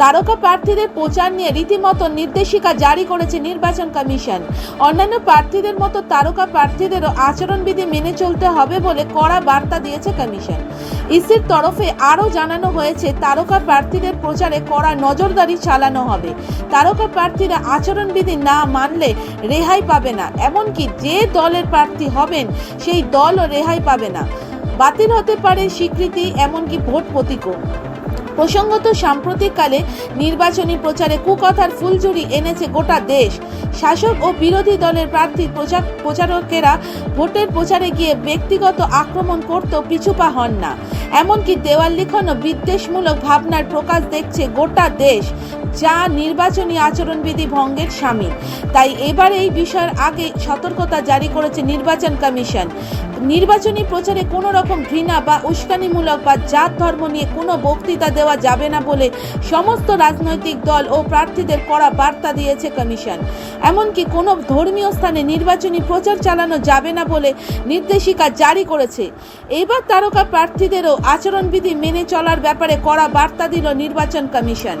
তারকা প্রার্থীদের প্রচার নিয়ে রীতিমতো নির্দেশিকা জারি করেছে নির্বাচন কমিশন। অন্যান্য প্রার্থীদের মতো তারকা প্রার্থীদেরও আচরণবিধি মেনে চলতে হবে বলে কড়া বার্তা দিয়েছে কমিশন। ইসির তরফে আরও জানানো হয়েছে, তারকা প্রার্থীদের প্রচারে কড়া নজরদারি চালানো হবে। তারকা প্রার্থীরা আচরণবিধি না মানলে রেহাই পাবে না। এমনকি যে দলের প্রার্থী হবেন, সেই দলও রেহাই পাবে না। বাতিল হতে পারে স্বীকৃতি, এমনকি ভোট প্রতীকও। প্রসঙ্গত, সাম্প্রতিককালে নির্বাচনী প্রচারে কুকথার ফুলঝুরি এনেছে গোটা দেশ। শাসক ও বিরোধী দলের প্রার্থী প্রচার প্রচারকেরা ভোটের প্রচারে গিয়ে ব্যক্তিগত আক্রমণ করতেও পিছুপা হন না। এমনকি দেওয়াল লিখন বিদ্বেষমূলক ভাবনার প্রকাশ দেখছে গোটা দেশ। যা নির্বাচনী আচরণবিধি ভঙ্গের সামিল। তাই এবার এই বিষয়ের আগে সতর্কতা জারি করেছে নির্বাচন কমিশন। নির্বাচনী প্রচারে কোনো রকম ঘৃণা বা উস্কানিমূলক বা জাত ধর্ম নিয়ে কোনো বক্তৃতা দেওয়া যাবে না বলে সমস্ত রাজনৈতিক দল ও প্রার্থীদের কড়া বার্তা দিয়েছে কমিশন। এমনকি কোনো ধর্মীয় স্থানে নির্বাচনী প্রচার চালানো যাবে না বলে নির্দেশিকা জারি করেছে। এবার তারকা প্রার্থীদেরও আচরণবিধি মেনে চলার ব্যাপারে কড়া বার্তা দিল নির্বাচন কমিশন।